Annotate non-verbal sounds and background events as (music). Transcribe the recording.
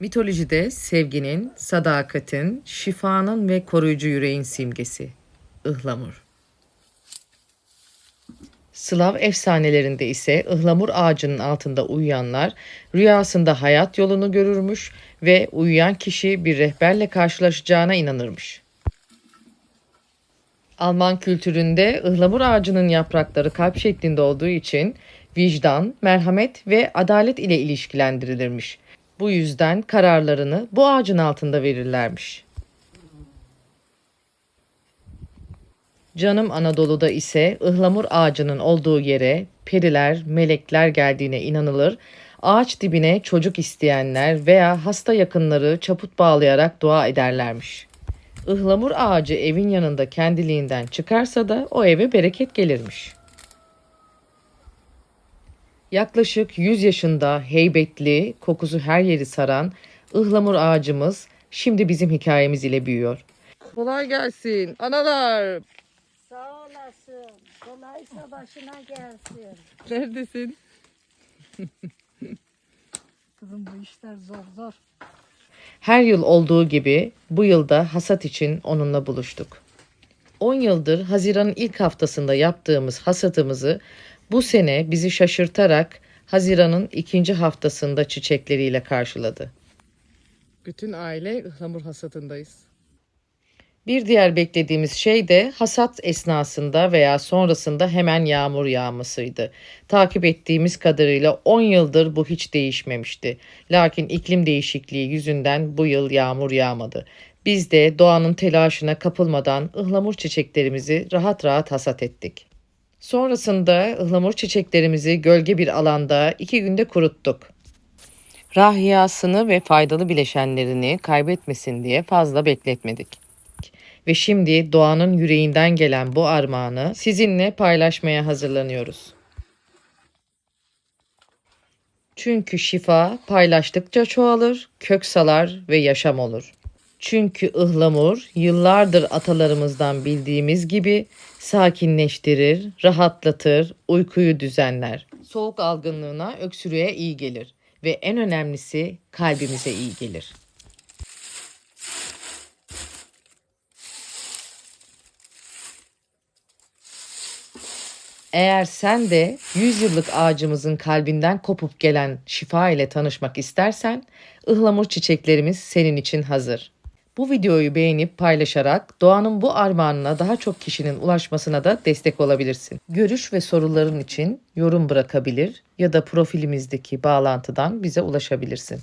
Mitolojide sevginin, sadakatin, şifanın ve koruyucu yüreğin simgesi. Ihlamur. Slav efsanelerinde ise ıhlamur ağacının altında uyuyanlar rüyasında hayat yolunu görürmüş ve uyuyan kişi bir rehberle karşılaşacağına inanırmış. Alman kültüründe ıhlamur ağacının yaprakları kalp şeklinde olduğu için vicdan, merhamet ve adalet ile ilişkilendirilirmiş. Bu yüzden kararlarını bu ağacın altında verirlermiş. Canım Anadolu'da ise ıhlamur ağacının olduğu yere periler, melekler geldiğine inanılır. Ağaç dibine çocuk isteyenler veya hasta yakınları çaput bağlayarak dua ederlermiş. Ihlamur ağacı evin yanında kendiliğinden çıkarsa da o eve bereket gelirmiş. Yaklaşık 100 yaşında heybetli, kokusu her yeri saran ıhlamur ağacımız şimdi bizim hikayemiz ile büyüyor. Kolay gelsin analar. Sağ olasın. Kolaysa başına gelsin. Neredesin? (laughs) Kızım bu işler zor zor. Her yıl olduğu gibi bu yılda hasat için onunla buluştuk. 10 yıldır Haziran'ın ilk haftasında yaptığımız hasatımızı bu sene bizi şaşırtarak Haziran'ın ikinci haftasında çiçekleriyle karşıladı. Bütün aile ıhlamur hasatındayız. Bir diğer beklediğimiz şey de hasat esnasında veya sonrasında hemen yağmur yağmasıydı. Takip ettiğimiz kadarıyla 10 yıldır bu hiç değişmemişti. Lakin iklim değişikliği yüzünden bu yıl yağmur yağmadı. Biz de doğanın telaşına kapılmadan ıhlamur çiçeklerimizi rahat rahat hasat ettik. Sonrasında ıhlamur çiçeklerimizi gölge bir alanda iki günde kuruttuk. Rahiyasını ve faydalı bileşenlerini kaybetmesin diye fazla bekletmedik. Ve şimdi doğanın yüreğinden gelen bu armağanı sizinle paylaşmaya hazırlanıyoruz. Çünkü şifa paylaştıkça çoğalır, kök salar ve yaşam olur. Çünkü ıhlamur yıllardır atalarımızdan bildiğimiz gibi sakinleştirir, rahatlatır, uykuyu düzenler. Soğuk algınlığına, öksürüğe iyi gelir ve en önemlisi kalbimize iyi gelir. Eğer sen de 100 yıllık ağacımızın kalbinden kopup gelen şifa ile tanışmak istersen, ıhlamur çiçeklerimiz senin için hazır. Bu videoyu beğenip paylaşarak doğanın bu armağanına daha çok kişinin ulaşmasına da destek olabilirsin. Görüş ve soruların için yorum bırakabilir ya da profilimizdeki bağlantıdan bize ulaşabilirsin.